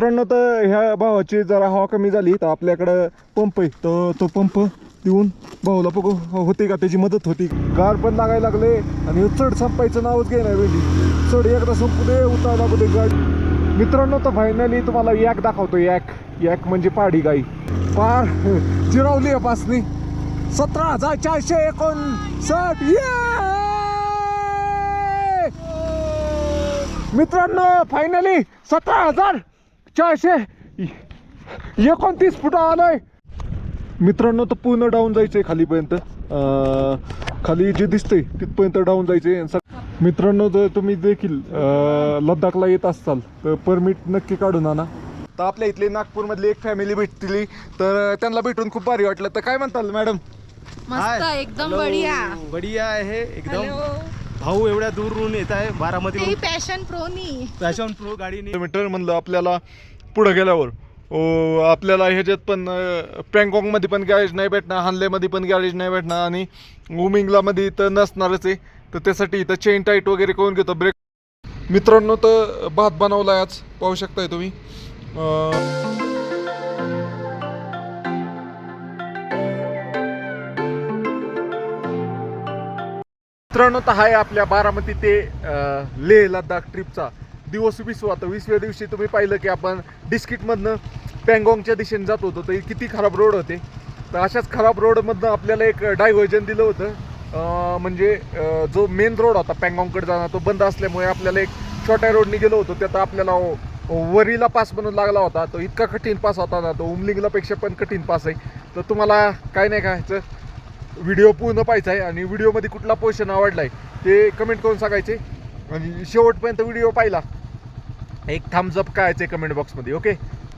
मित्रांनो तर ह्या भावाची जरा हवा कमी झाली तर आपल्याकडं पंप आहे. तर तो पंप देऊन भाऊला बघू होते का त्याची मदत होती. गार पण लागायला लागले आणि चढ संपायचं नावच घेणार वेळी चढ एकदा संपू दे उतार लागू दे गाडी. मित्रांनो तर फायनली तुम्हाला याक दाखवतो याक याक म्हणजे पाडी गाई. पार जिरावली आहे पासनी सतरा हजार चारशे एकोणसाठ. मित्रांनो फायनली सतरा हजार चारशे. एकोणतीस फुट आलोय. मित्रांनो तर पूर्ण डाऊन जायचंय खालीपर्यंत. खाली जे दिसतंय तिथपर्यंत डाऊन सग- मित्रांनो जर तुम्ही देखील लडाखला येत असाल तर परमिट नक्की काढून आणा. तर आपल्या इथली नागपूरमधली एक फॅमिली भेटली तर त्यांना भेटून खूप भारी वाटलं. तर काय म्हणताल मॅडम? मस्त एकदम बढिया. बढिया आहे एकदम. भाऊ एवढ्या दूरून येत आहे बारामती पॅशन प्रोनी फॅशन प्रो गाडीने किलोमीटर म्हणलं आपल्याला पुढे गेल्यावर. ओ, आपल्याला ह्याच्यात पण पँगॉंगमध्ये पण गॅरेज नाही भेटणार हानलेमध्ये पण गॅरेज नाही भेटणार आणि उमिंगलामध्ये तर नसणारच आहे. तर त्यासाठी इथं चेन टाईट वगैरे करून घेतो. ब्रेक मित्रांनो तर भात बनवला आज. पाहू शकताय तुम्ही. मित्रांनो तर आहे आपल्या बारामती ते लेह लद्दाख ट्रिपचा दिवस विसवा तर वीसव्या दिवशी तुम्ही पाहिलं की आपण डिस्किटमधनं पँगॉंगच्या दिशेने जात होतो तर किती खराब रोड होते. तर अशाच खराब रोडमधनं आपल्याला एक डायव्हर्जन दिलं होतं. म्हणजे जो मेन रोड होता पँगॉंगकडे जाणार तो बंद असल्यामुळे आपल्याला एक छोट्या रोडने गेलो होतो. त्यात आपल्याला वरीला पास बनून लागला होता. तो इतका कठीण पास होता ना तो उमलिंगलापेक्षा पण कठीण पास आहे. तर तुम्हाला काय नाही काय व्हिडिओ पूर्ण पाहायचा आहे आणि व्हिडिओमध्ये कुठला पोर्शन आवडला आहे ते कमेंट करून सांगायचे. आणि शेवटपर्यंत व्हिडिओ पाहिला. एक थम्स करायचं आहे कमेंट बॉक्समध्ये ओके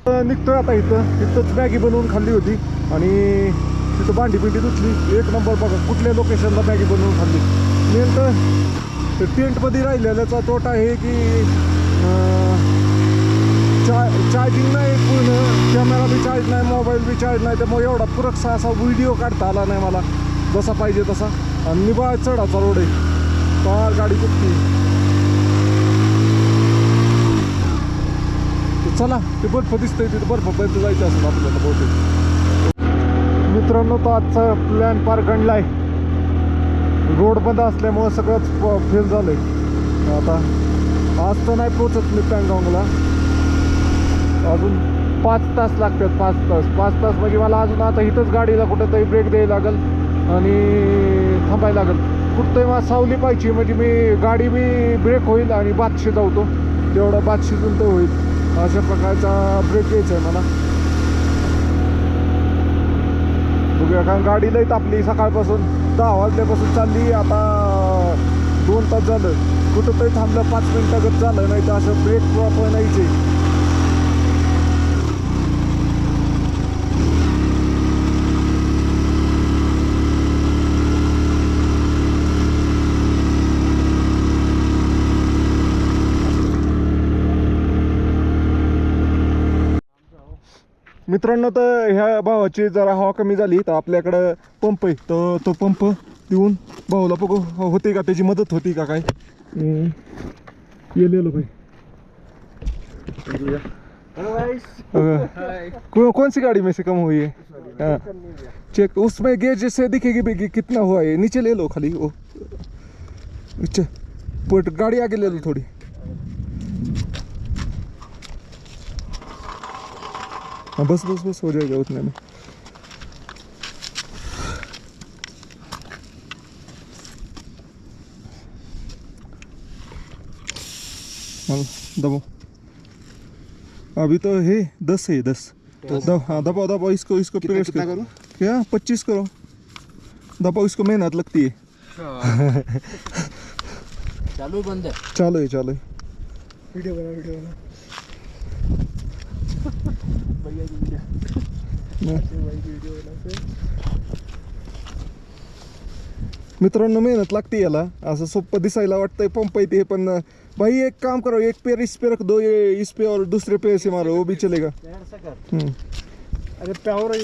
निघतोय आता इथं. तिथंच मॅगी बनवून खाल्ली होती. आणि तिथं भांडी पिंडी धुतली. एक नंबर बघा कुठल्या लोकेशनला मॅगी बनवून खाल्ली? मेन तर टेंटमध्ये राहिलेल्याचा तोटा आहे की चा चार्जिंग नाही पूर्ण कॅमेरा बी चार्ज नाही मोबाईल बी चार्ज नाही त्यामुळे एवढा पुरकसा असा व्हिडिओ काढता आला नाही मला. जसा पाहिजे तसा. आणि निबाळ चढाचा रोड आहे. पार गाडी कुठली चला ते बर्फ दिसतंय तिथे. बर्फपर्यंत जायचं असेल आपल्याला बहुतेक. मित्रांनो तो आजचा प्लॅन पार आहे रोड बंद असल्यामुळं सगळंच फेल झालंय. आता आज तर नाही पोचत मी पँगॉंगला अजून पाच तास लागतात पाच तास. पाच तास म्हणजे मला अजून आता इथंच गाडीला कुठंतरी ब्रेक द्यायला लागेल आणि थांबायला लागेल. कुठंतरी मला सावली पाहिजे म्हणजे मी गाडी मी ब्रेक होईल आणि भात शिजवतो तेवढं भात शिजून तर होईल. अशा प्रकारचा ब्रेक घ्यायचा आहे मला. बघूया कारण गाडी लई तापली सकाळपासून. दहा वाजल्यापासून चालली आता दोन तास झालं. कुठंतरी थांबलं पाच मिनिटागत झालं नाही तर असं ब्रेक प्रॉपर नाहीच मित्रांनो तर ह्या भावाची जरा हवा कमी झाली तर आपल्याकडं पंप आहे. तर तो पंप देऊन भाऊला बघू होते का त्याची मदत होती का काय. येलेलो भाई अ, कौ- कौन सी गाड़ी में से कम हुई है? हाँ. चेक उसमें गेज से दिखेगी कि कितना हुआ है? नीचे ले लो खाली वो अच्छा पट गाड़ी आगे ले लो थोड़ी। हाँ बस बस बस हो जाएगा उतने में। हाँ, दबाओ अभी तो है दस है दस। दब हाँ दबाओ दबाओ इसको इसको कितना- प्रेस कितना करो? क्या? पच्चीस करो। दबाओ इसको मेहनत लगती है। चालू। बंद आहे चालो है चालो है। व्हिडिओ बना व्हिडिओ बना। मित्रांनो मेहनत लागते याला. असं सोपं दिसायला वाटतंय पंप आहे ते पण भाई एक काम करो एक पेर इस पे रख दो ये इस पे और दूसरे पेर से मारो वो भी चलेगा। अरे प्यावर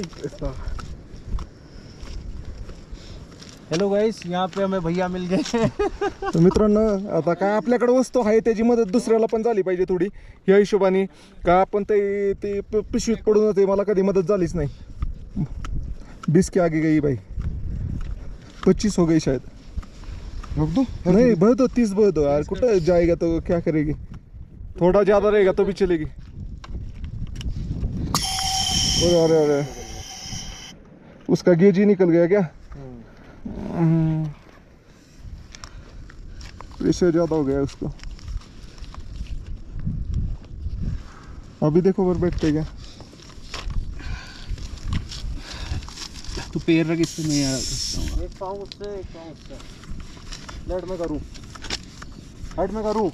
हेलो गाइस यहाँ पे हमें भैया मिल गए तर मित्रांनो आता काय आपल्याकडे वस्तू आहे त्याची मदत दुसऱ्याला पण झाली पाहिजे थोडी. या हिशोबाने का आपण ते ते प- पिशवीत पडून होते मला कधी मदत झालीच नाही. बीस के आगे गई भाई पच्चीस हो गई शायद. नहीं बहुत दो तीस बहुत. दो यार कुछ जाएगा तो क्या करेगी? थोड़ा ज्यादा रहेगा तो भी चलेगी. अरे अरे अरे. उसका गेज ही निकल गया क्या। प्रेशर ज़्यादा हो गया उसको। अभी देखो ऊपर बैठते क्या? तू पैर रख इससे मैं यार एक पाँव उससे एक पाँव उससे। लेट में करू। हाईट में करू।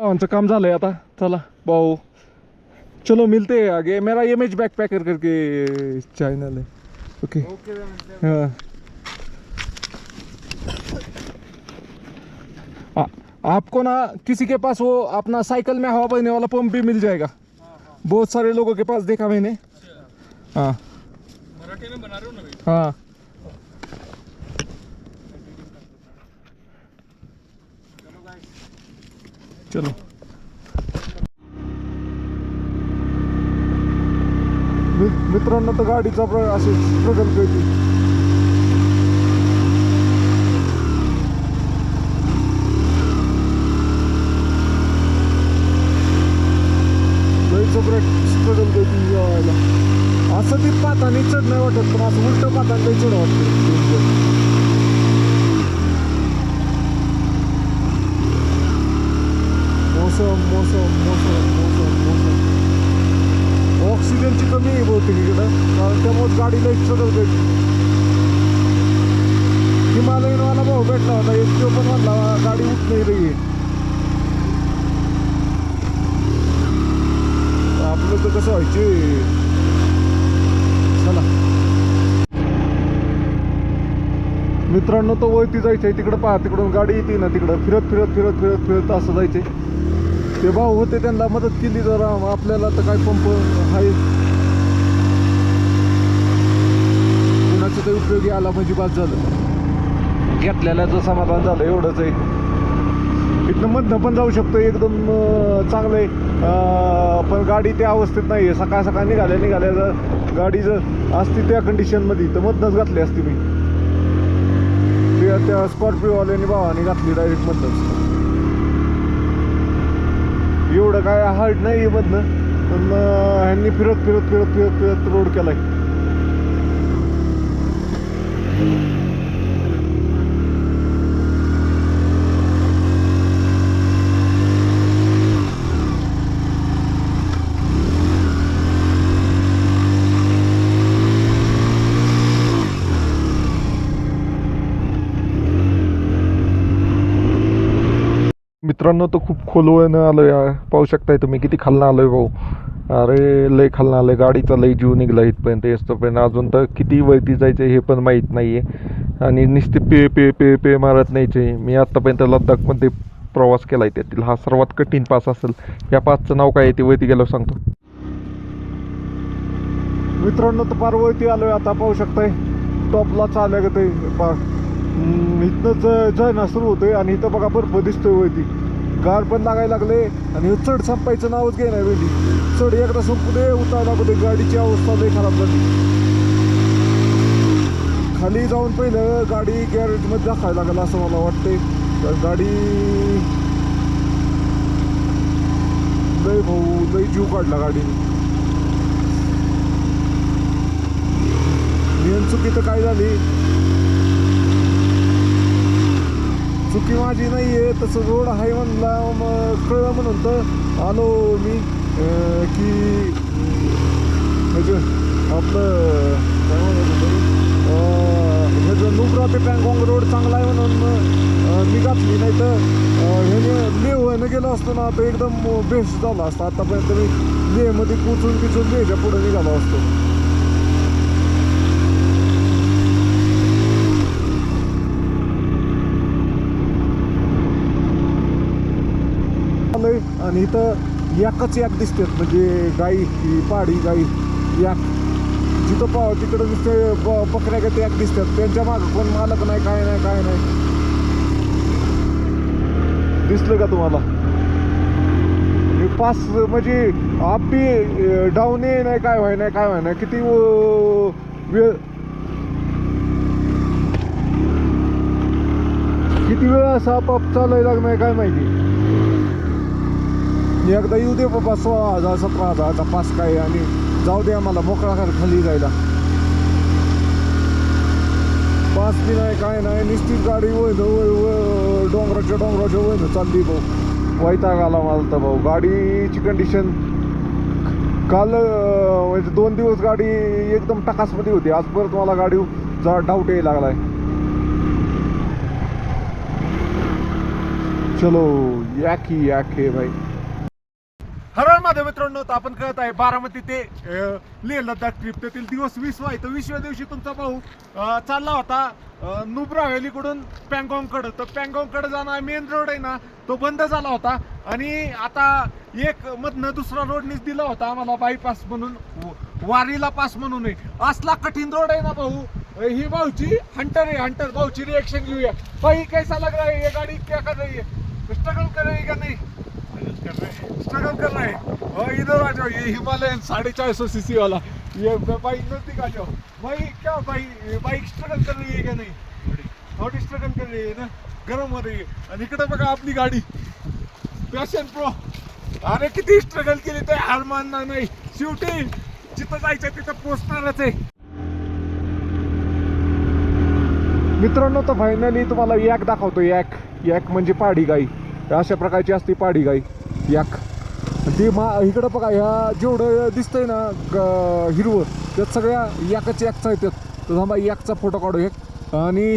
आमचं काम झालंय आता। चला भाऊ चलो मिलते हैं आगे। मेरा इमेज बैक पैकर करके चैनल है। ओके हाँ आपको ना किसी के पास वो अपना साइकिल में हवा भरने वाला पंप भी मिल जाएगा। बहुत सारे लोगों के पास देखा मैंने। हाँ। हाँ चलो। मित्रांनो तर गाडीचा प्र असे स्ट्रगल करते लईच स्ट्रगल करते यायला. असं ती पातानी चढ नाही वाटत पण असं उलट पाताने लई चढ वाटतं मोसम मोसम मोसम मोसम मोसम ऑक्सिजनची कमी आहे बहुतेक इकडं कारण त्यामुळे गाडीला स्ट्रगल करते हिमालयनवाला भाऊ भेटला होता एक तो पण म्हणला गाडी उठ नाही रही आपलं तर कसं व्हायचे? चला. मित्रांनो तो वरती जायचंय. तिकडं पहा तिकडून गाडी येते ना तिकडं. फिरत फिरत फिरत फिरत फिरत असं जायचंय. ते भाऊ होते त्यांना मदत केली जरा. आपल्याला तर काय पंप आहे कुणाच्या तरी उपयोगी आला म्हणजे बाद झालं. घेतलेल्याचं समाधान झालं एवढंच आहे. इथनं मधनं पण जाऊ शकतो. एकदम चांगलं आहे. पण गाडी त्या अवस्थेत नाही आहे सकाळ सकाळ निघाल्या निघाल्या जर गाडी जर असती त्या कंडिशनमध्ये तर मधनंच घातली असती मी. त्या त्या स्कॉर्पिओवाल्याने भावाने घातली डायरेक्ट मधनंच एवढं काय हार्ड नाही आहे मधनं. पण ह्यांनी फिरत फिरत फिरत फिरत फिरत रोड केला आहे मित्रांनो तो खूप खोलवळनं आलोय. आहे पाहू शकताय तुम्ही किती खालनं आलोय भाऊ. अरे लय खालनं आहे गाडीचा लय जीव निघला इथपर्यंत येतोपर्यंत. अजून तर किती वरती जायचं हे पण माहीत नाही आहे आणि नुसते पे पे पे पे मारत नाहीचे मी आत्तापर्यंत लद्दाखमध्ये प्रवास केला आहे त्यातील. हा सर्वात कठीण पास असेल. या पासचं नाव काय आहे ते वरती गेल्यावर सांगतो. मित्रांनो तर फार वरती आलोय. आता पाहू शकताय टॉपला चालल्या ते पार इथनंच जायना सुरू होतोय आणि इथं बघा बर्फ दिसतोय वळती गार पण लागायला लागले आणि चढ संपायचं नावच घे नाही वेळी चढ एकदा संपू दे उतार लागू दे गाडीची अवस्था लई खराब झाली. खाली जाऊन पहिलं गाडी गॅरेजमध्ये दाखवायला लागेल असं मला वाटते तर गाडी लय भाऊ लय जीव काढला गाडीने. नियम चुकी तर काय झाली? चुकी माझी नाही आहे तसं रोड आहे म्हणला मग कळलं म्हणून तर आलो मी की ह्याचं आपलं काय म्हणत होतो ह्याचं नुब्रा ते पँगॉंग रोड चांगला आहे म्हणून मी घातली नाही तर ह्याने लेहनं गेलं असतो ना तर एकदम बेस्ट झाला असता. आतापर्यंत मी लेहमध्ये पोचून पिचून लेहच्या पुढे निघालो असतो. आलोय आणि इथं याकच याक दिसतात. म्हणजे गाई पाडी गाई याक. जिथं पाव तिकडं नुसते ब- बकऱ्या का त्या दिसतात. त्यांच्या मागं कोण मालक नाही काय नाही काय नाही. दिसलं का तुम्हाला? हे पास म्हणजे आपी डाऊन ये नाही काय व्हाय नाही काय व्हाय नाही. किती वेळ किती वेळ असा आपाप चालायला लागणार काय माहिती? एकदा येऊ दे बाबा सोळा हजार सतरा हजारचा पास काय आणि जाऊ दे आम्हाला मोकळा कर खाली जायला. पास बी नाही काय नाही निश्चित गाडी वळण डोंगराच्या डोंगराच्या वळण चालली भाऊ. वैताग आला मला तर भाऊ. गाडीची कंडिशन काल म्हणजे दोन दिवस गाडी एकदम टकासमध्ये होती. आज परत मला गाडी जरा डाऊट यायला लागलाय. चलो याकी याक भाई. माझ्या मित्रांनो तर आपण कळत आहे बारामती ते लेह लद्दाख ट्रिप त्यातील दिवस वीस आहे. तर विसव्या दिवशी तुमचा भाऊ चालला होता नुब्रा व्हॅलीकडून पँगॉंगकडं. तर पँगॉंगकडं जाणार मेन रोड आहे ना तो बंद झाला होता. आणि आता एक मधनं दुसरा रोडनीच दिला होता आम्हाला बायपास म्हणून वारीला पास म्हणून. आहे. असला कठीण रोड आहे ना भाऊ ही भाऊची हंटर आहे हंटर भाऊची रिएक्शन घेऊया. बाई कैसा लग रहा है ये गाड़ी? क्या कर रही है? स्ट्रगल कर रही का नाही? स्ट्रगल कर रहे हैं। और इधर आ जाओ ये हिमालयन साढ़े चार सौ सी वाला। ये बाइक नजदीक आ जाओ। भाई क्या भाई बाइक स्ट्रगल कर रही है क्या नहीं? थोड़ी स्ट्रगल कर रही है ना? गरम हो रही है। आणि इकडे बघा आपली गाडी। पॅशन प्रो अरे किती स्ट्रगल केली ते हार मानणार नाही. शेवटी जिथं जायचं तिथं पोचणारच आहे. मित्रांनो तर फायनली तुम्हाला याक दाखवतो. याक याक म्हणजे पाडी गाई अशा प्रकारची असते पाडी गाई याक ते मा इकडं बघा ह्या जेवढं दिसतंय ना ग- हिरवं त्यात सगळ्या याकाच्या याकचा येतात तर थांबा याकचा फोटो काढू एक. आणि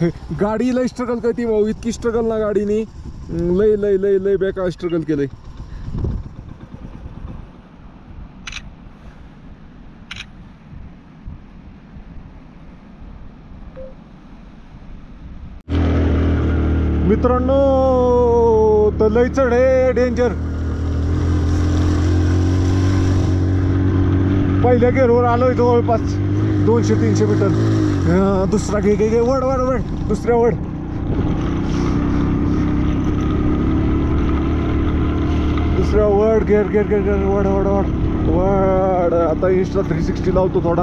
गाडीला स्ट्रगल करते भाऊ इतकी स्ट्रगल ना गाडीने. लय लय लय लय बेकार स्ट्रगल केलंय. मित्रांनो तर लय चढ आहे डेंजर पहिल्या गेअरवर आलोय जवळपास दोनशे तीनशे मीटर दुसरा घे घे घे वड वड वड दुसऱ्या वड दुसऱ्या वड गेअर गेअर गेअर गेअर वड वड वड वड आता इंस्टा थ्री सिक्स्टी लावतो थोडा.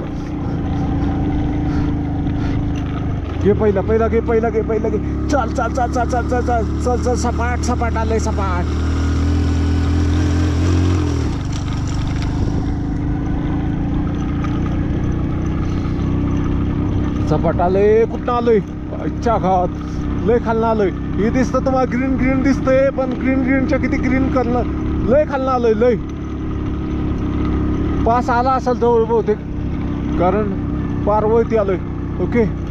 घे पहिला पहिला घे पहिला घे पहिला घे. चल चल चल चल चल चल चल चल चल सपाट सपाट आलंय सपाट. सपाट आलंय कुठं आलोय? इच्छा खात लय खालनं आलोय. हे दिसतं तुम्हाला ग्रीन ग्रीन दिसतंय पण ग्रीन ग्रीनच्या किती ग्रीन करणं लय खालनं आलोय लय. पास आला असेल जवळ बहुतेक. कारण पारवरती आलोय. ओके?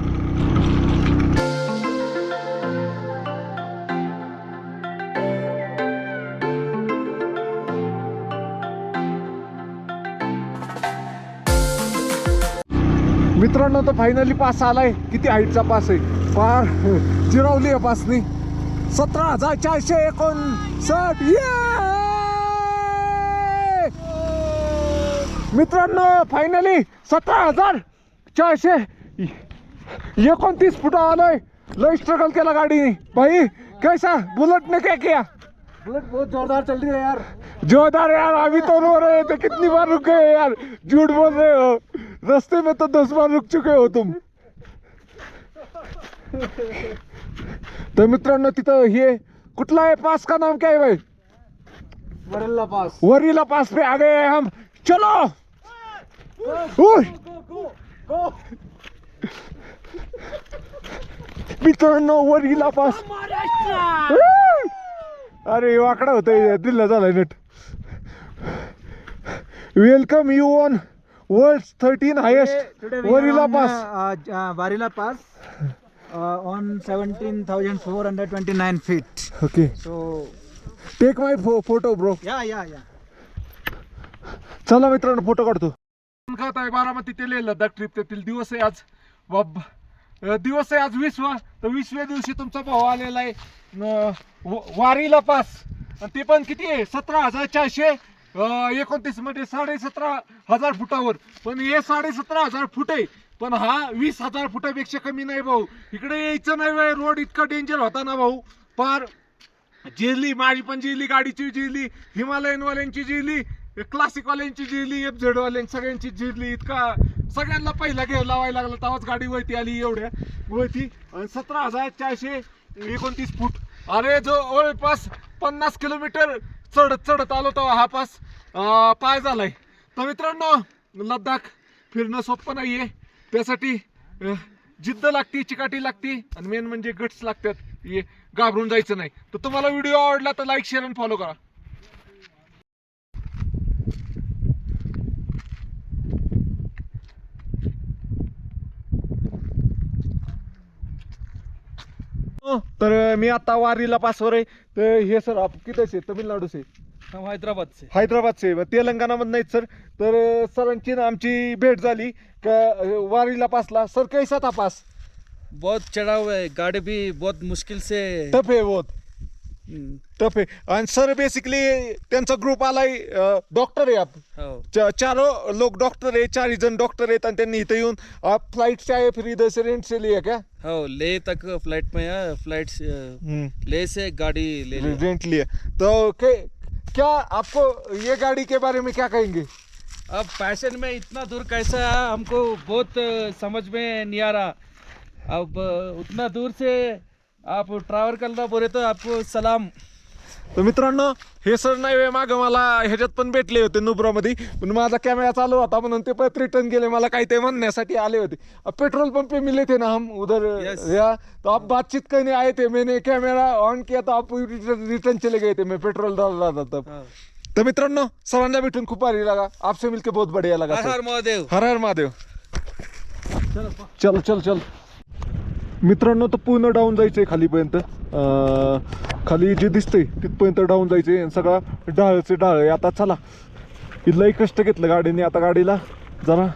मित्रांनो तर फायनली पास आलाय. किती हाईटचा पास आहे? फार जिरावली आहे पासनी सतरा हजार चारशे एकोणसाठ. मित्रांनो फायनली सतरा हजार चारशे एकोणतीस फुटा आलोय. लय स्ट्रगल केला गाडीने. भाई कैसा? बुलेट ने क्या किया? बुलेट बहुत जोरदार चल रही है यार. जोरदार यार अभी तो रो रहे थे कितनी बार रुक गए यार. झूठ बोल रहे हो. रास्ते में तो दस बार रुक चुके हो तुम. तर मित्रांनो तिथं हे कुठला आहे? पास का नाम क्या है भाई वरल्ला पास. वरीला पास पे आ गए हम. चलो! उय! मित्रांनो वरीला पास! अरे वाकडा होतोय दिल्ला झालाय nut welcome you on world thirteen highest Varila pass uh, Varila Pass uh, on 17,429 feet. Okay So, take my photo bro yeah, yeah, yeah. चला मित्रांनो फोटो काढतो खात आहे बारामती ते लेह लडाख ट्रिप तेथील दिवस आहे आज बाब दिवस आहे आज विसवा तर विसव्या दिवशी तुमचा भाऊ आलेला आहे. वारीला पास. ते पण किती आहे? सतरा हजार चारशे एकोणतीस म्हणजे मध्ये साडे सतरा हजार फुटावर. पण हे साडे सतरा हजार फुट आहे. पण हा वीस हजार फुटापेक्षा कमी नाही भाऊ. इकडे यायचं नाही बाई, रोड इतका डेंजर होता ना भाऊ. पार जेली माझी पण जेली गाडीची जिरली हिमालयन वाल्यांची जिरली क्लासिक वाल्यांची जिरली एफ झेड वाल्यांची सगळ्यांची जेली इतका सगळ्यांना पहिला घेऊ लावायला लागला तेव्हाच गाडी वळती आली एवढ्या. वळती सतरा हजार चारशे एकोणतीस फूट. अरे जो जवळपास पन्नास किलोमीटर चढत चढत आलो तेव्हा हा पास पाय झालाय. तर मित्रांनो लद्दाख फिरणं सोपं नाहीये. त्यासाठी जिद्द लागती चिकाटी लागती आणि मेन म्हणजे गट्स लागतात. घाबरून जायचं नाही. तर तुम्हाला व्हिडिओ आवडला तर लाईक शेअर आणि फॉलो करा. तर मी आता वारीला पासवर आहे. तर हे सर आप किती तमिळनाडू से हम हैदराबाद से हैदराबाद से तेलंगणामध्ये नाहीत सर. तर सरांची ना आमची भेट झाली. का वारीला पासला सर कैसा था पास? बहुत चढ़ा हुआ है गाड़ी भी बहुत मुश्किल से टफ आहे बहुत. टफ आहे. आणि सर बेसिकली त्यांचा ग्रुप आलाय डॉक्टर आहे आप. हो. च- चारो लोग डॉक्टर आहे चारही जण डॉक्टर आहेत आणि त्यांनी इथं येऊन फ्लाईट से आहे फिर इधर से रेंट से लिया क्या हो ले तक फ्लाइट में है फ्लाइट से ले से गाड़ी ले लिया. रेंट लिया. तो के, क्या आपको ये गाड़ी के बारे में क्या कहेंगे? अब पैशन में इतना दूर कैसा है हमको बहुत समझ में नहीं आ रहा. अब उतना दूर से आप ट्रैवल करना बोले तो आपको सलाम। तर मित्रांनो हे सर नाही मागं मला ह्याच्यात पण भेटले होते नुब्रामध्ये. पण माझा कॅमेरा चालू होता म्हणून ते परत रिटर्न गेले. मला काही ते म्हणण्यासाठी आले होते. पेट्रोल पंप पे मिले थे ना हम उधर. या. तो आप बातचीत करने आए थे. मैंने कैमरा ऑन किया तो आप रिटर्न चले गए थे. मैं पेट्रोल डाल रहा था तब. हाँ। तर मित्रांनो सरांना भेटून खूप भारी लगा. आपसे मिलके बहुत बढ़िया लगा हर हर महादेव. हर हर महादेव. चल चल चल. मित्रांनो तर पूर्ण डाऊन जायचंय खालीपर्यंत. खाली जे दिसतंय तिथपर्यंत डाऊन जायचंय. आणि सगळा डाळचे डाळ आहे. आता चला. इथलाही कष्ट घेतलं गाडीने. आता गाडीला जरा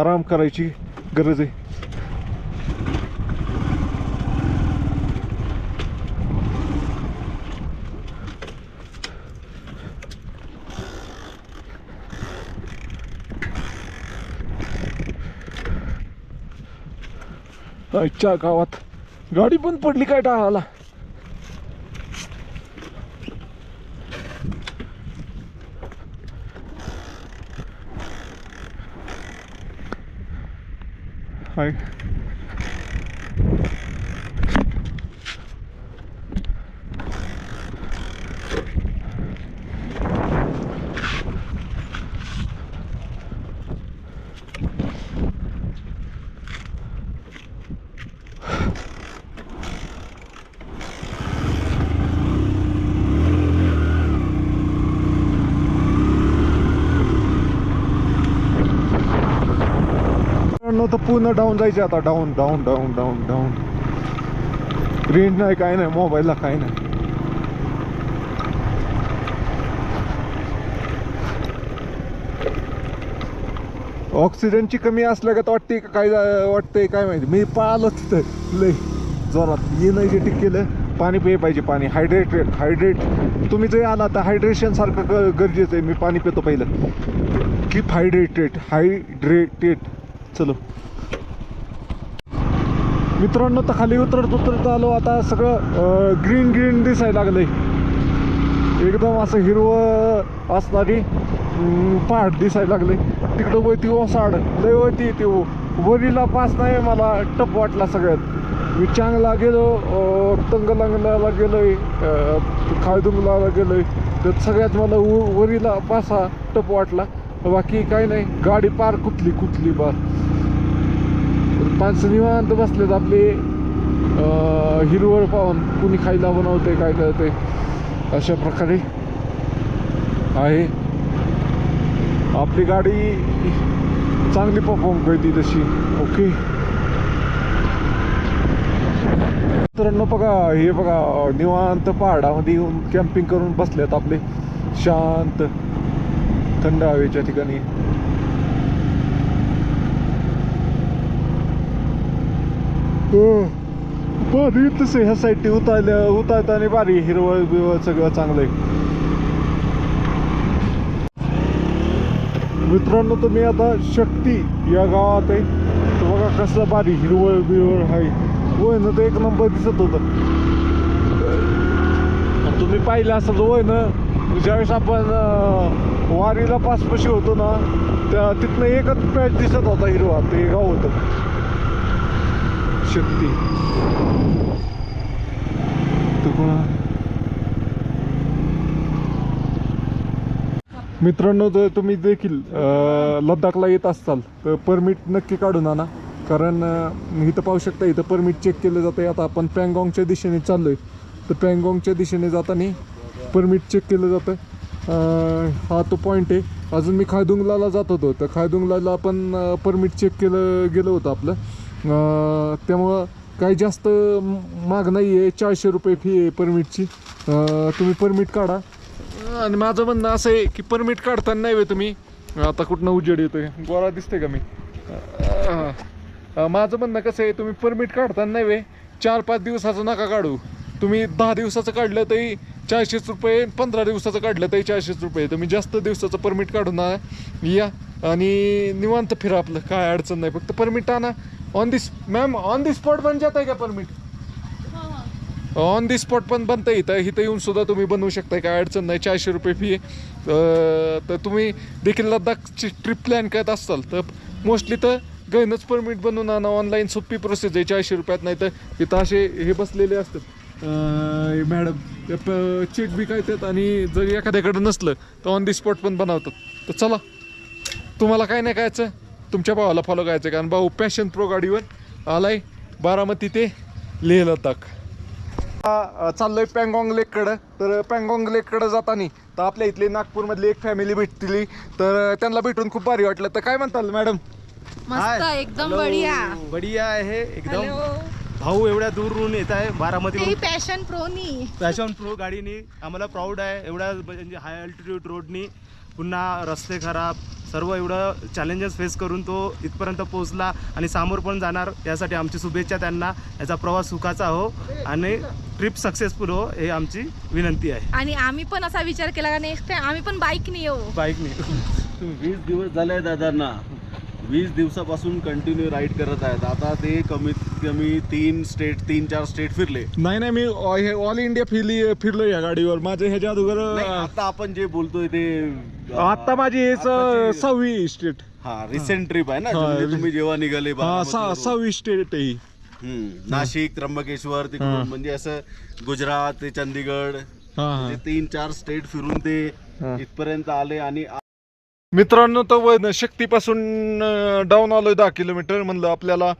आराम करायची गरज आहे. आजच्या गावात गाडी पण पडली काय टाळाला? हाय. मित्रांनो तर पूर्ण डाऊन जायचे आता. Down down down down down range नाही काय नाही मोबाईलला काय नाही. ऑक्सिजनची कमी असल्यागत वाटते का काय वाटतंय काय माहिती. मी पळालो तिथं. लय जोरात. एनर्जेटिक केलं. पाणी पे पाहिजे पाणी. हायड्रेटेड हायड्रेट तुम्ही जरी आला तर हायड्रेशन सारखं ग- गरजेचं आहे. मी पाणी पितो पहिलं. कीप हायड्रेटेड हायड्रेटेड चलो. मित्रांनो तर खाली उतरत उतरत आलो. आता सगळं ग्रीन ग्रीन दिसायला लागलंय. एकदम असं हिरवं असणारी पहाट पहाड दिसायला लागले तिकडं वरती ओसाड लय वळती येते वरीला पास नाही मला टप वाटला सगळ्यात. मी चांगला गेलो तंगलंगला गेलोय अं, खायदुंगला गेलोय. तर सगळ्यात मला वरीला पास हा टप वाटला. बाकी काही नाही. गाडी पार कुठली कुठली बार? माणसं निवांत बसलेत आपले. हिरवळ पाहून कुणी खायला बनवते काय करते अशा प्रकारे आहे. आपली गाडी चांगली परफॉर्म करते तशी. ओके. मित्रांनो बघा हे बघा निवांत पहाडामध्ये येऊन कॅम्पिंग करून बसलेत आपले. शांत थंड हवेच्या ठिकाणी. हो. भारी तसं ह्या साईडने उतारल्या उतारताना भारी हिरवळ बिरवळ सगळं चांगलं आहे. मित्रांनो तुम्ही आता शक्ती या गावात आहे. तर बघा कसं भारी हिरवळ बिरवळ आहे. होय ना ते एक नंबर दिसत होतं. तुम्ही पाहिलं असं होय ना ज्यावेळेस आपण वारीला पाचपशी होतो ना त्या तिथनं एकच पॅच दिसत होता हिरवा ते गाव होतं. शक्ती. मित्रांनो जर तुम्ही देखील लद्दाखला लडाखला येत असाल तर परमिट नक्की काढून आणा. कारण इथं पाहू शकता इथं परमिट चेक केलं जातं आहे आता आपण पँगॉंगच्या दिशेने चाललो आहे तर पँगॉंगच्या दिशेने जाताना परमिट चेक केलं जातं. हा तो पॉईंट आहे. अजून मी खायदुंगलाला जात होतो. तर खायदुंगलाला आपण परमिट चेक केलं गेलं होतं आपलं. त्यामुळं काही जास्त माग नाही आहे. चारशे रुपये फी आहे परमिटची तुम्ही परमिट काढा. आणि माझं म्हणणं असं आहे की परमिट काढताना नाही तुम्ही. आता कुठनं उजेड येतोय. गोरा दिसतोय का मी? माझं म्हणणं कसं आहे तुम्ही परमिट काढताना नाही वे चार पाच दिवसाचं नका काढू. तुम्ही दहा दिवसाचं काढलं तरी चारशेच रुपये पंधरा दिवसाचं काढलं तरी चारशेच रुपये. तुम्ही जास्त दिवसाचं परमिट काढून या. आणि निवांत फिरा आपलं. काय अडचण नाही. फक्त परमिट आणा. On this ma'am on the spot बन जात आहे का परमिट ऑन दी स्पॉट पण बनतं इथं. इथं येऊन सुद्धा तुम्ही बनवू शकता काय अडचण नाही. चारशे रुपये फी तर तुम्ही देखील लद्दाखची ट्रिप प्लॅन करत असाल तर मोस्टली तर गैनच परमिट बनवून आणा. ऑनलाईन सोपी प्रोसेस आहे. चारशे रुपयात नाही तर इथं असे हे बसलेले असतात. मॅडम चेक बी काय येतात आणि जर एखाद्याकडं नसलं तर ऑन दी स्पॉट पण बनवतात. तर चला. तुम्हाला काय नाही कायचं तुमच्या भावाला फॉलो करायचं कारण भाऊ पॅशन प्रो गाडीवर आलाय. बारामती ते लेह लडाख अ, चाललोय पँगॉंग लेककडं. तर पँगॉंग लेककडं जाताना तर आपल्या इथली नागपूरमधली एक फॅमिली भेटली. तर त्यांना भेटून खूप भारी वाटलं. तर काय म्हणताल मॅडम? मस्त एकदम बढिया. बढिया आहे एकदम. भाऊ एवढ्या दूरून येत आहे बारामती पॅशन प्रोनी पॅशन प्रो गाडीनी. आम्हाला प्राऊड आहे एवढ्या म्हणजे हाय अल्टिट्यूड रोडनी पुन्हा रस्ते खराब सर्व एवढं चॅलेंजेस फेस करून तो इथपर्यंत पोहोचला आणि समोर पण जाणार. यासाठी आमची शुभेच्छा त्यांना. याचा प्रवास सुखाचा हो आणि ट्रिप सक्सेसफुल हो हे आमची विनंती आहे. आणि आम्ही पण असा विचार केला का नेक्स्ट टाइम आम्ही पण बाईकने येऊ. बाईकने वीस दिवस झाले दादांना. वीस दिवसापासून कंटिन्यू राईड करत आहेत. आता ते कमीत कमी तीन स्टेट तीन चार स्टेट फिरले. नाही नाही मी ऑ- हे ऑल इंडिया फिरली फिरलो या गाडीवर. माझे ह्याच्या अगोदर आता आपण जे बोलतोय ते आता माझी आताची- सहावी स्टेट हा रिसेंट ट्रिप आहे ना म्हणजे तुम्ही जेव्हा निघाले हा बारामतीवरून. सहा सहावी स्टेट आहे ही हम्म, नाशिक त्र्यंबकेश्वर हा. तिकडून म्हणजे असं गुजरात ते चंदीगड हा हा म्हणजे तीन चार स्टेट फिरून ते हा. इथपर्यंत आले आणि मित्रांनो तर वन शक्तीपासून डाऊन आलोय दहा किलोमीटर म्हणलं आपल्याला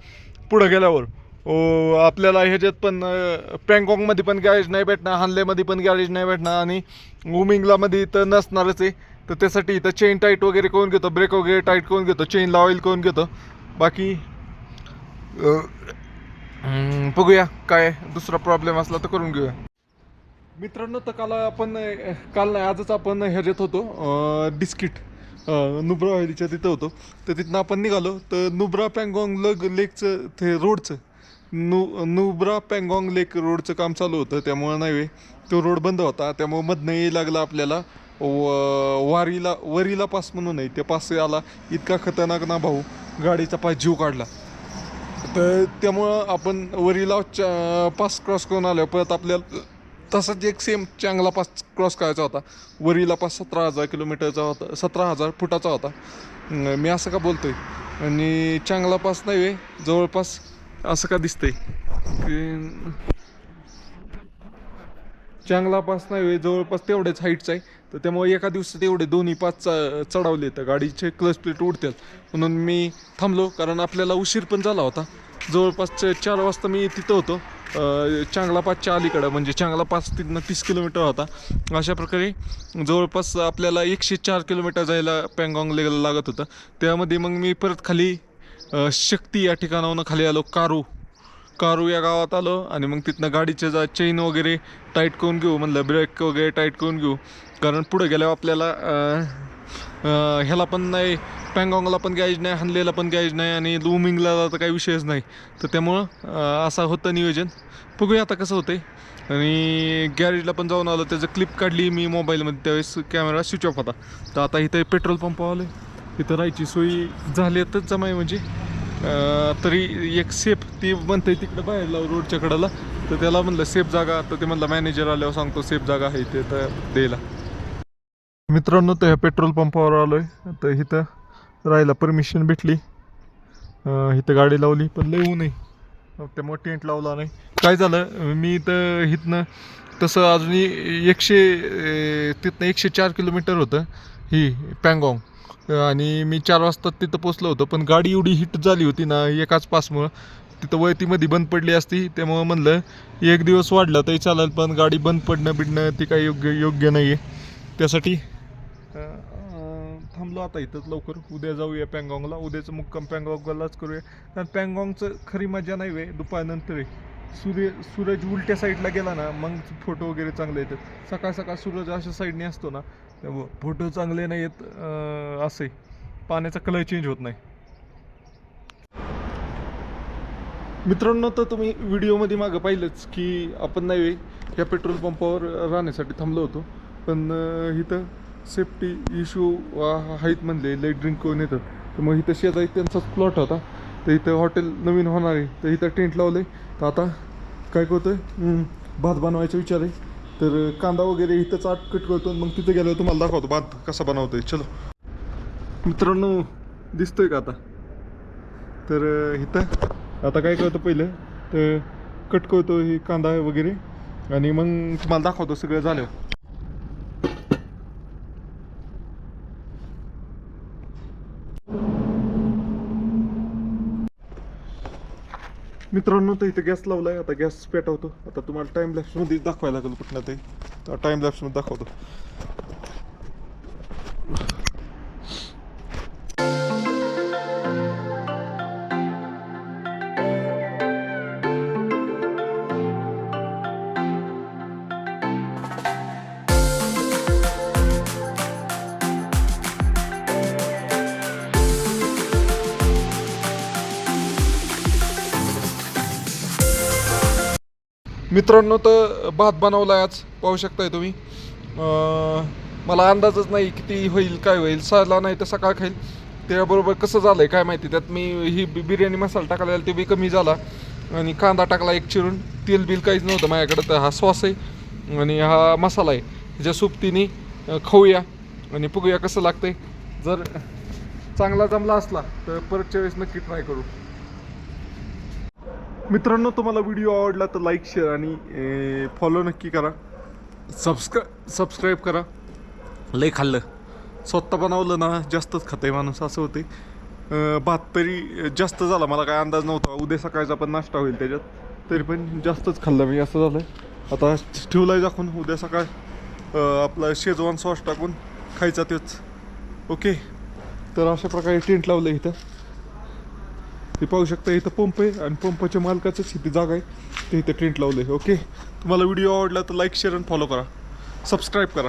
पुढं गेल्यावर आपल्याला ह्याच्यात पण पँगॉंगमध्ये पण गॅरेज नाही भेटणार हानलेमध्ये पण गॅरेज नाही भेटणार आणि वुमिंगलामध्ये तर नसणारच आहे. तर त्यासाठी इथं चेन टाईट वगैरे करून घेतो ब्रेक वगैरे टाईट करून घेतो चेन ऑइल करून घेतो. बाकी बघूया काय दुसरा प्रॉब्लेम असला तर करून घेऊया. मित्रांनो तर काल आपण काल नाही आजच आपण ह्याच्यात होतो बिस्किट नुब्रा व्हॅलीच्या तिथं होतो. तर तिथनं आपण निघालो तर नुब्रा पँगॉंग लग लेकचं ते रोडचं. नु नुब्रा पँगॉंग लेक रोडचं काम चालू होतं त्यामुळं नव्हे तो रोड बंद होता त्यामुळं मधनं यायला लागला आपल्याला. व- वारीला वरीला पास म्हणून आहे त्या पास आला. इतका खतरनाक ना भाऊ गाडीचा पास जीव काढला. तर त्यामुळं आपण वरीला चा- पास क्रॉस करून आलो परत आपल्याला तसाच एक सेम चांगला पास क्रॉस करायचा होता. वरीला पास सतरा हजार किलोमीटरचा होता सतरा हजार फुटाचा होता. मी असं का बोलतोय? आणि चांगला पास नाही आहे जवळपास असं का दिसतंय? की- चांगला पास नाही वे जवळपास तेवढ्याच हाईटचा आहे. तर त्यामुळे एका दिवसात एवढे दोन्ही पाच चढावले तर गाडीचे क्लच प्लेट उडतात. म्हणून मी थांबलो कारण आपल्याला उशीर पण झाला होता. जवळपास चार वाजता मी तिथं होतो. चांगला पाचच्या अलीकडं म्हणजे चांगला पाच तिथनं तीस किलोमीटर होता. अशा प्रकारे जवळपास आपल्याला एकशे चार किलोमीटर जायला पँगॉंग लेगला लागत होतं. त्यामध्ये मग मी परत खाली शक्ती या ठिकाणाहून खाली आलो कारू. कारू या गावात आलो आणि मग तिथनं गाडीचे जा चेन वगैरे टाईट करून घेऊ म्हणलं ब्रेक वगैरे टाईट करून घेऊ. कारण पुढे गेल्यावर आपल्याला ह्याला पण नाही पँगॉंगला पण गॅज नाही हनलेला पण गॅरेज नाही आणि लुमिंगला तर काही विषयच नाही. तर त्यामुळं असा असं होतं नियोजन. बघूया आता कसं होतं आणि गॅरेजला पण जाऊन आलो त्याचं क्लिप काढली मी मोबाईलमध्ये त्यावेळेस कॅमेरा स्विच ऑफ होता. तर आता इथे पेट्रोल पंप आलं इथं राहायची सोयी झाली तर जमाय म्हणजे तरी एक सेफ ती म्हणते तिकडं बाहेर लाव रोडच्या कडेला. तर त्याला म्हणलं सेफ जागा तर ते म्हणलं मॅनेजर आल्यावर सांगतो सेफ जागा आहे ते तर द्यायला. मित्रांनो तर ह्या पेट्रोल पंपावर आलोय. तर इथं राहायला परमिशन भेटली. इथं गाडी लावली पण लय ऊन त्यामुळे टेंट लावला नाही. काय झालं मी इथं इथनं तसं अजूनही एकशे तिथनं एकशे चार किलोमीटर होतं ही पँगॉंग. आणि मी चार वाजता तिथं पोचलो होतो पण गाडी एवढी हिट झाली होती ना एकाच पासमुळं. तिथं वळतीमध्ये बंद पडली असती त्यामुळं म्हणलं एक दिवस वाढला तरी चालेल पण गाडी बंद पडणं बिडणं ती काही योग्य योग्य नाही आहे त्यासाठी थांबलो आता इथंच लवकर. उद्या जाऊया पँगॉंगला. उद्याचं मुक्काम पँगॉंगलाच करूया. कारण पँगॉंगचं खरी मजा नाही वे दुपारनंतर आहे सूर्य सूरज उलट्या साईडला गेला ना मग फोटो वगैरे चांगले येतात. सकाळ सकाळ सूरज अशा साईडने असतो ना फोटो चांगले नाही येत असे. पाण्याचा कलर चेंज होत नाही. मित्रांनो तर तुम्ही व्हिडिओमध्ये मागं पाहिलंच की आपण नाही ह्या पेट्रोल पंपावर राहण्यासाठी थांबलो होतो. पण इथं सेफ्टी इश्यू आहेत म्हणले लई ड्रिंक करून येतं. तर मग इथं शेजारी त्यांचाच प्लॉट होता. तर इथं हॉटेल नवीन होणार आहे. तर इथं टेंट लावलं आहे तर आता काय करतोय? आहे भात बनवायचा विचार आहे. तर कांदा वगैरे इथंच आट कट करतो मग तिथं गेल्यावर तुम्हाला दाखवतो. भात कसा बनवतोय? चलो. मित्रांनो दिसतोय का आता? तर इथं आता काय करतो पहिलं? तर कट करतो हे कांदा वगैरे. आणि मग तुम्हाला दाखवतो सगळं झालं मित्रांनो तर इथं गॅस लावला आहे आता गॅस पेटवतो. आता तुम्हाला टाइम लॅप्समध्येच दाखवायला लागेल कुठनं ते. टाइम लॅप्समध्ये दाखवतो. मित्रांनो तर भात बनवला आज. पाहू शकताय तुम्ही. मला अंदाजच नाही किती होईल काय होईल. सहला नाही तर सकाळ खाईल. त्याबरोबर कसं झालं आहे काय माहिती. त्यात मी ही बिर्याणी मसाला टाकला ते बी कमी झाला. आणि कांदा टाकला एक चिरून. तेल बिल काहीच नव्हतं माझ्याकडं तर हा सॉस आहे. आणि हा मसाला आहे. ह्याच्या सोबतीने खाऊया. आणि बघूया कसं लागतंय. जर चांगला जमला असला तर परतच्या वेळेस नक्की ट्राय करू. मित्रांनो तुम्हाला व्हिडिओ आवडला तर लाईक शेअर आणि फॉलो नक्की करा. सबस्क्रा सबस्क्राईब करा. लय खाल्लं. स्वतः बनवलं ना जास्तच खाते माणूस असं होते भात तरी जास्त झाला मला काय अंदाज नव्हता. उद्या सकाळचा पण नाश्ता होईल त्याच्यात. तरी पण जास्तच खाल्लं मी असं झालं आता ठेवलाय दाखवून उद्या सकाळ आपला शेजवान सॉस टाकून खायचा तेच. ओके तर अशा प्रकारे टेंट लावलं इथं. ते पाहू शकता इथं पंप आहे आणि पंपाच्या मालकाचंच इथे जागा आहे. ते इथं टेंट लावलं आहे ओके तुम्हाला व्हिडिओ आवडला तर लाईक शेअर आणि फॉलो करा. सबस्क्राईब करा.